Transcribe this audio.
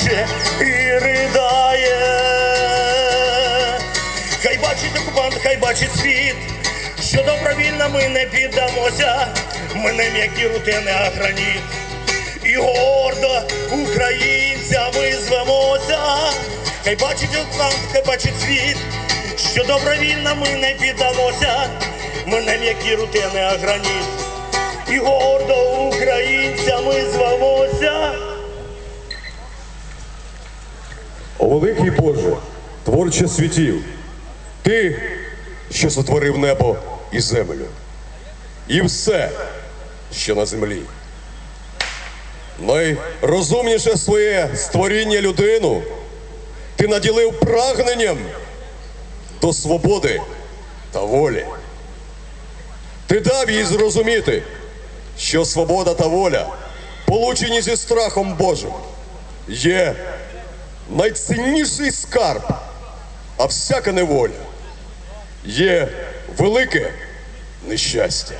плаче і ридає. Хай бачить окупант, хай бачить світ, що добровільно ми не піддамося, ми не м'які рутини, а граніт. І гордо українцями звемося. Хай бачить окупант, хай бачить світ, що добровільно ми не піддамося, ми не м'які рутини, а граніт. І гордо Великий Боже, творче світів, ти, що сотворив небо і землю, і все, що на землі. Найрозумніше своє створіння людину ти наділив прагненням до свободи та волі. Ти дав їй зрозуміти, що свобода та воля, получені зі страхом Божим, є найцінніший скарб, а всяка неволя є велике нещастя.